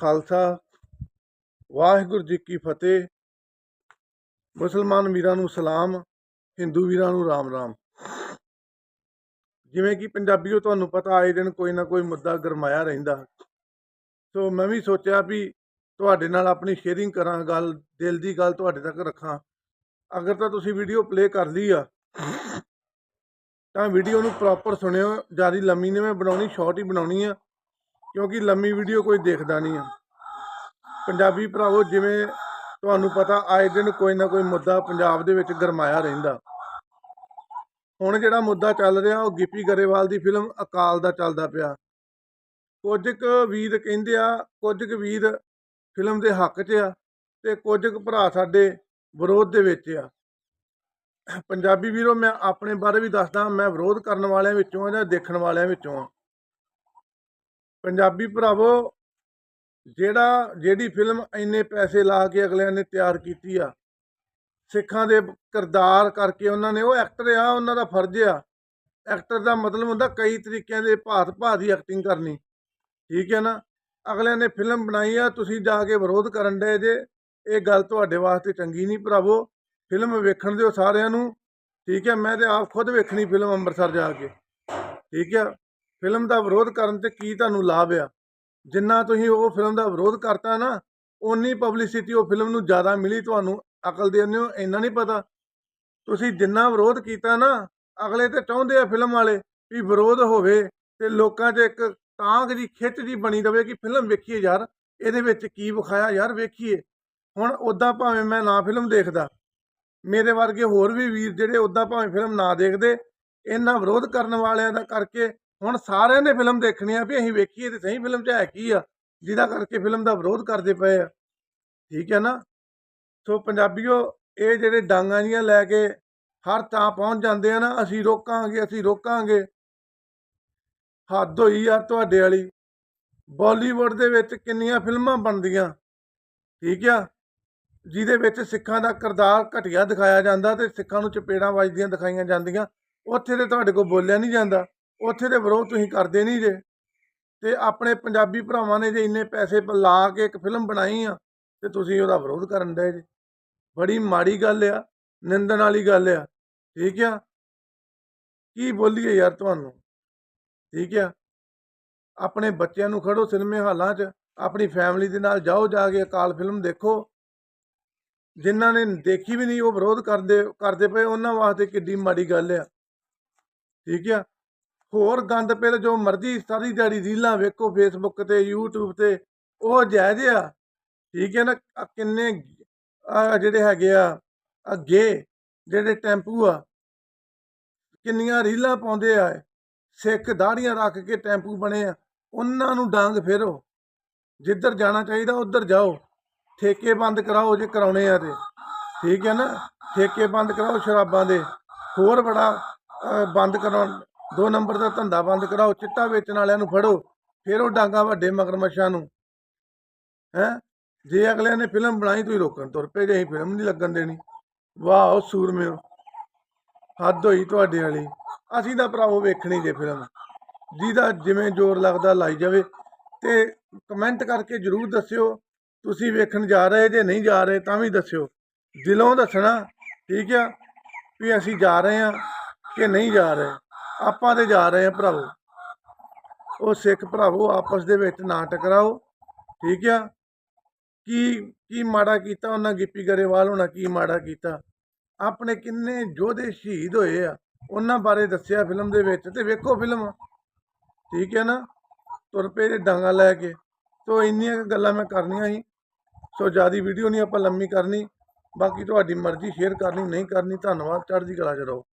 ਖਾਲਸਾ। ਵਾਹਿਗੁਰੂ ਜੀ ਕੀ ਫਤਿਹ। ਮੁਸਲਮਾਨ ਵੀਰਾਂ ਨੂੰ ਸਲਾਮ, ਹਿੰਦੂ ਵੀਰਾਂ ਨੂੰ ਰਾਮ ਰਾਮ ਜਿਵੇਂ ਕਿ ਪੰਜਾਬੀਓ ਤੁਹਾਨੂੰ ਪਤਾ, ਆਏ ਦਿਨ ਕੋਈ ਨਾ ਕੋਈ ਮੁੱਦਾ ਗਰਮਾਇਆ ਰਹਿੰਦਾ। ਸੋ ਮੈਂ ਵੀ ਸੋਚਿਆ ਵੀ ਤੁਹਾਡੇ ਨਾਲ ਆਪਣੀ ਸ਼ੇਅਰਿੰਗ ਕਰਾਂ ਗੱਲ, ਦਿਲ ਦੀ ਗੱਲ ਤੁਹਾਡੇ ਤੱਕ ਰੱਖਾਂ। ਅਗਰ ਤਾਂ ਤੁਸੀਂ ਵੀਡੀਓ ਪਲੇ ਕਰ ਲਈ ਆ, ਤਾਂ ਵੀਡੀਓ ਨੂੰ ਪ੍ਰੋਪਰ ਸੁਣਿਓ। ਜ਼ਿਆਦਾ ਲੰਮੀ ਨਹੀਂ ਮੈਂ ਬਣਾਉਣੀ ਸ਼ਾਰਟ ਹੀ ਬਣਾਉਣੀ ਆ। ਕਿਉਂਕਿ ਲੰਮੀ ਵੀਡੀਓ ਕੋਈ ਦੇਖਦਾ ਨਹੀਂ ਆ। ਪੰਜਾਬੀ ਭਰਾਵੋ, ਜਿਵੇਂ ਤੁਹਾਨੂੰ ਪਤਾ, ਆਏ ਦਿਨ ਕੋਈ ਨਾ ਕੋਈ ਮੁੱਦਾ ਪੰਜਾਬ ਦੇ ਵਿੱਚ ਗਰਮਾਇਆ ਰਹਿੰਦਾ। ਹੁਣ ਜਿਹੜਾ ਮੁੱਦਾ ਚੱਲ ਰਿਹਾ, ਉਹ ਗਿੱਪੀ ਗਰੇਵਾਲ ਦੀ ਫਿਲਮ ਅਕਾਲ ਦਾ ਚੱਲਦਾ ਪਿਆ। ਕੁਝ ਕੁ ਵੀਰ ਕਹਿੰਦੇ ਆ, ਕੁਝ ਕੁ ਵੀਰ ਫਿਲਮ ਦੇ ਹੱਕ 'ਚ ਆ ਤੇ ਕੁਝ ਕੁ ਭਰਾ ਸਾਡੇ ਵਿਰੋਧ ਦੇ ਵਿੱਚ ਆ। ਪੰਜਾਬੀ ਵੀਰੋ, ਮੈਂ ਆਪਣੇ ਬਾਰੇ ਵੀ ਦੱਸਦਾ, ਮੈਂ ਵਿਰੋਧ ਕਰਨ ਵਾਲਿਆਂ ਵਿੱਚੋਂ ਆ ਜਾਂ ਦੇਖਣ ਵਾਲਿਆਂ ਵਿੱਚੋਂ ਆ। ਪੰਜਾਬੀ ਭਰਾਵੋ, ਜਿਹੜਾ, ਜਿਹੜੀ ਫਿਲਮ ਇੰਨੇ ਪੈਸੇ ਲਾ ਕੇ ਅਗਲਿਆਂ ਨੇ ਤਿਆਰ ਕੀਤੀ ਆ, ਸਿੱਖਾਂ ਦੇ ਕਿਰਦਾਰ ਕਰਕੇ ਉਹਨਾਂ ਨੇ, ਉਹ ਐਕਟਰ ਆ, ਉਹਨਾਂ ਦਾ ਫਰਜ਼ ਆ। ਐਕਟਰ ਦਾ ਮਤਲਬ ਹੁੰਦਾ ਕਈ ਤਰੀਕਿਆਂ ਦੇ ਭਾਤ ਭਾਤ ਦੀ ਐਕਟਿੰਗ ਕਰਨੀ। ਠੀਕ ਹੈ ਨਾ? ਅਗਲਿਆਂ ਨੇ ਫਿਲਮ ਬਣਾਈ ਆ, ਤੁਸੀਂ ਜਾ ਕੇ ਵਿਰੋਧ ਕਰਨ ਦੇ ਜੇ, ਇਹ ਗੱਲ ਤੁਹਾਡੇ ਵਾਸਤੇ ਚੰਗੀ ਨਹੀਂ ਭਰਾਵੋ। ਫਿਲਮ ਵੇਖਣ ਦਿਓ ਸਾਰਿਆਂ ਨੂੰ। ਠੀਕ ਹੈ? ਮੈਂ ਤੇ ਆਪ ਖੁਦ ਵੇਖਣੀ ਫਿਲਮ ਅੰਮ੍ਰਿਤਸਰ ਜਾ ਕੇ। ਠੀਕ ਹੈ? ਫਿਲਮ ਦਾ ਵਿਰੋਧ ਕਰਨ ਤੇ ਕੀ ਤੁਹਾਨੂੰ ਲਾਭ ਆ? ਜਿੰਨਾ ਤੁਸੀਂ ਉਹ ਫਿਲਮ ਦਾ ਵਿਰੋਧ ਕਰਤਾ ਨਾ ਉਨੀ ਪਬਲਿਸਿਟੀ ਉਹ ਫਿਲਮ ਨੂੰ ਜ਼ਿਆਦਾ ਮਿਲੀ ਤੁਹਾਨੂੰ, ਅਕਲ ਦੇ ਹੋ ਇੰਨਾ ਨਹੀਂ ਪਤਾ। ਤੁਸੀਂ ਜਿੰਨਾ ਵਿਰੋਧ ਕੀਤਾ ਨਾ, ਅਗਲੇ ਤੇ ਚਾਹੁੰਦੇ ਆ ਫਿਲਮ ਵਾਲੇ ਵੀ ਵਿਰੋਧ ਹੋਵੇ ਤੇ ਲੋਕਾਂ 'ਚ ਇੱਕ ਤਾਂਗ ਦੀ ਖਿੱਚ ਜੀ ਬਣੀ ਰਵੇ ਕਿ ਫਿਲਮ ਵੇਖੀਏ ਯਾਰ, ਇਹਦੇ ਵਿੱਚ ਕੀ ਵਿਖਾਇਆ ਯਾਰ ਵੇਖੀਏ। ਹੁਣ ਉਦਾਂ ਭਾਵੇਂ ਮੈਂ ਨਾ ਫਿਲਮ ਦੇਖਦਾ, ਮੇਰੇ ਵਰਗੇ ਹੋਰ ਵੀ ਵੀਰ ਜਿਹੜੇ ਉਦਾਂ ਭਾਵੇਂ ਫਿਲਮ ਨਾ ਦੇਖਦੇ ਇਹਨਾਂ ਵਿਰੋਧ ਕਰਨ ਵਾਲਿਆਂ ਦਾ ਕਰਕੇ ਹੁਣ ਸਾਰਿਆਂ ਨੇ ਫਿਲਮ ਦੇਖਣੀ ਆ ਵੀ ਅਸੀਂ ਵੇਖੀਏ ਤੇ ਸਹੀ ਫਿਲਮ 'ਚ ਹੈ ਕੀ ਆ, ਜਿਹਦਾ ਕਰਕੇ ਫਿਲਮ ਦਾ ਵਿਰੋਧ ਕਰਦੇ ਪਏ ਆ। ਠੀਕ ਹੈ ਨਾ? ਸੋ ਪੰਜਾਬੀਓ, ਇਹ ਜਿਹੜੇ ਡਾਂਗਾਂ ਜੀਆਂ ਲੈ ਕੇ ਹਰ ਤਾਂ ਪਹੁੰਚ ਜਾਂਦੇ ਆ ਨਾ, ਅਸੀਂ ਰੋਕਾਂਗੇ ਅਸੀਂ ਰੋਕਾਂਗੇ। ਹੱਦ ਹੋਈ ਯਾਰ ਤੁਹਾਡੇ ਵਾਲੀ। ਬਾਲੀਵੁੱਡ ਦੇ ਵਿੱਚ ਕਿੰਨੀਆਂ ਫਿਲਮਾਂ ਬਣਦੀਆਂ। ਠੀਕ ਆ? ਜਿਹਦੇ ਵਿੱਚ ਸਿੱਖਾਂ ਦਾ ਕਿਰਦਾਰ ਘਟੀਆ ਦਿਖਾਇਆ ਜਾਂਦਾ ਤੇ ਸਿੱਖਾਂ ਨੂੰ ਚਪੇੜਾਂ ਵੱਜਦੀਆਂ ਦਿਖਾਈਆਂ ਜਾਂਦੀਆਂ। ਉੱਥੇ ਤੇ ਤੁਹਾਡੇ ਕੋਲ ਬੋਲਿਆ ਨਹੀਂ ਜਾਂਦਾ। ਉੱਥੇ ਦੇ ਵਿਰੋਧ ਤੁਸੀਂ ਕਰਦੇ ਨਹੀਂ ਜੇ। ਤੇ ਆਪਣੇ ਪੰਜਾਬੀ ਭਰਾਵਾਂ ਨੇ ਜੇ ਇੰਨੇ ਪੈਸੇ ਲਾ ਕੇ ਇੱਕ ਫਿਲਮ ਬਣਾਈ ਆ, ਤੇ ਤੁਸੀਂ ਉਹਦਾ ਵਿਰੋਧ ਕਰਨ ਦੇ ਜੇ। ਬੜੀ ਮਾੜੀ ਗੱਲ ਆ, ਨਿੰਦਣ ਵਾਲੀ ਗੱਲ ਆ। ਠੀਕ ਆ? ਕੀ ਬੋਲੀਏ ਯਾਰ ਤੁਹਾਨੂੰ? ਠੀਕ ਆ? ਆਪਣੇ ਬੱਚਿਆਂ ਨੂੰ ਖੜੋ ਸਿਨੇਮੇ ਹਾਲਾਂ 'ਚ, ਆਪਣੀ ਫੈਮਿਲੀ ਦੇ ਨਾਲ ਜਾਓ ਜਾ ਕੇ ਅਕਾਲ ਫਿਲਮ ਦੇਖੋ। ਜਿਨ੍ਹਾਂ ਨੇ ਦੇਖੀ ਵੀ ਨਹੀਂ ਉਹ ਵਿਰੋਧ ਕਰਦੇ ਕਰਦੇ ਪਏ, ਉਹਨਾਂ ਵਾਸਤੇ ਕਿੱਡੀ ਮਾੜੀ ਗੱਲ ਆ। ਠੀਕ ਆ? ਹੋਰ ਗੰਦ ਪਿਲ ਜੋ ਮਰਜ਼ੀ ਸਾਰੀ ਦਿਹਾੜੀ ਰੀਲਾਂ ਵੇਖੋ ਫੇਸਬੁੱਕ ਤੇ YouTube ਤੇ ਉਹ ਜਾਇਜ਼ ਆ। ਠੀਕ ਹੈ ਨਾ? ਆਹ ਕਿੰਨੇ ਆਹ ਜਿਹੜੇ ਹੈਗੇ ਆ ਅੱਗੇ ਜਿਹੜੇ ਟੈਂਪੂ ਆ ਕਿੰਨੀਆਂ ਰੀਲਾਂ ਪਾਉਂਦੇ ਆ ਸਿੱਖ ਦਾੜੀਆਂ ਰੱਖ ਕੇ ਟੈਂਪੂ ਬਣੇ ਆ ਉਹਨਾਂ ਨੂੰ ਡਾਂਗ ਫੇਰੋ। ਜਿੱਧਰ ਜਾਣਾ ਚਾਹੀਦਾ ਉੱਧਰ ਜਾਓ। ਠੇਕੇ ਬੰਦ ਕਰਾਓ ਜੇ ਕਰਾਉਣੇ ਆ ਤੇ। ਠੀਕ ਹੈ ਨਾ? ਠੇਕੇ ਬੰਦ ਕਰਾਓ ਸ਼ਰਾਬਾਂ ਦੇ। ਹੋਰ ਬੜਾ ਅਹ, ਬੰਦ ਕਰਾਉਣ ਦੋ ਨੰਬਰ ਦਾ ਧੰਦਾ ਬੰਦ ਕਰਾਓ, ਚਿੱਟਾ ਵੇਚਣ ਵਾਲਿਆਂ ਨੂੰ ਫੜੋ, ਫਿਰ ਉਹ ਡਾਂਗਾ ਵੱਡੇ ਮਗਰਮੱਛਾਂ ਨੂੰ। ਹੈ? ਜੇ ਅਗਲਿਆਂ ਨੇ ਫਿਲਮ ਬਣਾਈ, ਤੁਸੀਂ ਰੋਕਣ ਤੁਰ ਪਏ, ਜੇ ਅਸੀਂ ਫਿਲਮ ਨਹੀਂ ਲੱਗਣ ਦੇਣੀ। ਵਾਹ, ਉਹ ਸੂਰਮਿਓ। ਹੱਦ ਹੋਈ ਤੁਹਾਡੇ ਵਾਲੀ। ਅਸੀਂ ਤਾਂ ਭਰਾਵੋ ਵੇਖਣੀ ਜੇ ਫਿਲਮ। ਜਿਹਦਾ ਜਿਵੇਂ ਜ਼ੋਰ ਲੱਗਦਾ ਲਾਈ ਜਾਵੇ। ਤੇ ਕਮੈਂਟ ਕਰਕੇ ਜਰੂਰ ਦੱਸਿਓ, ਤੁਸੀਂ ਵੇਖਣ ਜਾ ਰਹੇ ਜੇ ਨਹੀਂ ਜਾ ਰਹੇ, ਤਾਂ ਵੀ ਦੱਸਿਓ। ਦਿਲੋਂ ਦੱਸਣਾ, ਠੀਕ ਆ, ਵੀ ਅਸੀਂ ਜਾ ਰਹੇ ਹਾਂ ਕਿ ਨਹੀਂ ਜਾ ਰਹੇ। ਆਪਾਂ ਤੇ ਜਾ ਰਹੇ ਹਾਂ ਭਰਾਵੋ। ਉਹ ਸਿੱਖ ਭਰਾਵੋ, ਆਪਸ ਦੇ ਵਿੱਚ ਨਾ ਟਕਰਾਓ। ਠੀਕ ਆ? ਕੀ ਕੀ ਮਾੜਾ ਕੀਤਾ ਉਹਨਾਂ ਗਿੱਪੀ ਗਰੇਵਾਲ ਹੋਣਾ, ਕੀ ਮਾੜਾ ਕੀਤਾ? ਆਪਣੇ ਕਿੰਨੇ ਯੋਧੇ ਸ਼ਹੀਦ ਹੋਏ ਆ। ਉਹਨਾਂ ਬਾਰੇ ਦੱਸਿਆ ਫਿਲਮ ਦੇ ਵਿੱਚ ਤੇ ਵੇਖੋ ਫਿਲਮ। ਠੀਕ ਹੈ ਨਾ? ਤੁਰ ਪਏ ਜੇ ਡਾਂਗਾ ਲੈ ਕੇ। ਸੋ ਇੰਨੀਆਂ ਗੱਲਾਂ ਮੈਂ ਕਰਨੀਆਂ ਸੀ। ਸੋ ਜਿਆਦੀ ਵੀਡੀਓ ਨਹੀਂ ਆਪਾਂ ਲੰਮੀ ਕਰਨੀ। ਬਾਕੀ ਤੁਹਾਡੀ ਮਰਜ਼ੀ ਸ਼ੇਅਰ ਕਰਨੀ, ਨਹੀਂ ਕਰਨੀ, ਧੰਨਵਾਦ। ਚੜ੍ਹਦੀ ਕਲਾ ਚ ਰਹੋ।